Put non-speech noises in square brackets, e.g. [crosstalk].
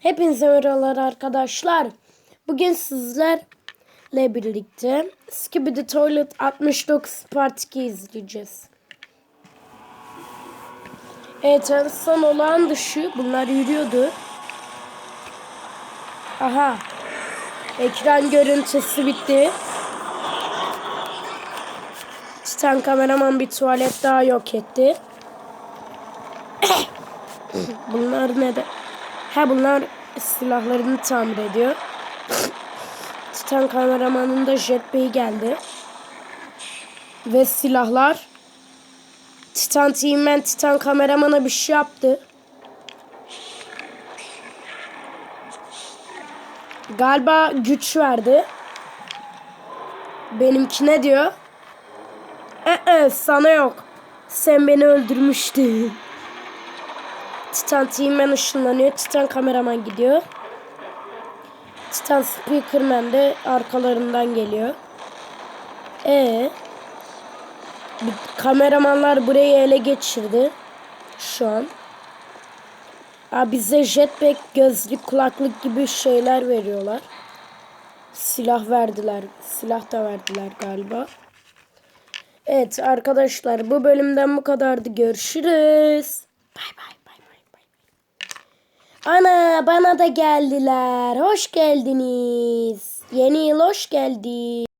Hepinize merhabalar arkadaşlar. Bugün sizlerle birlikte Skibidi Toilet 69 Part 2 izleyeceğiz. Evet en son olağan dışı bunlar yürüyordu. Aha. Ekran görüntüsü bitti. Titan kameraman bir tuvalet daha yok etti. [coughs] bunlar ne de? Ha bunlar silahlarını tamir ediyor. Titan kameramanın da jetpack'i geldi. Ve silahlar. Titan Team'den Titan kameramana bir şey yaptı. Galiba güç verdi. Benimkine diyor. Ee, sana yok. Sen beni öldürmüştün. Titan Team'den ışınlanıyor. Titan kameraman gidiyor. Titan Speakerman de arkalarından geliyor. E kameramanlar burayı ele geçirdi. Şu an. Aa, bize jetpack, gözlük, kulaklık gibi şeyler veriyorlar. Silah verdiler. Silah da verdiler galiba. Evet arkadaşlar bu bölümden bu kadardı. Görüşürüz. Bay bay. Ana bana da geldiler. Hoş geldiniz. Yeni yıl hoş geldi.